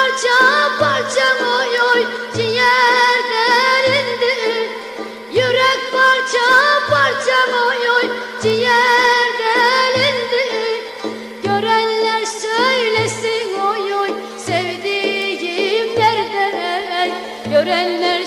parça parça oy oy ciğerlerindi Yürek parça parça oy oy ciğerlerindi Görenler söylesin oy oy sevdiğim nerede Görenler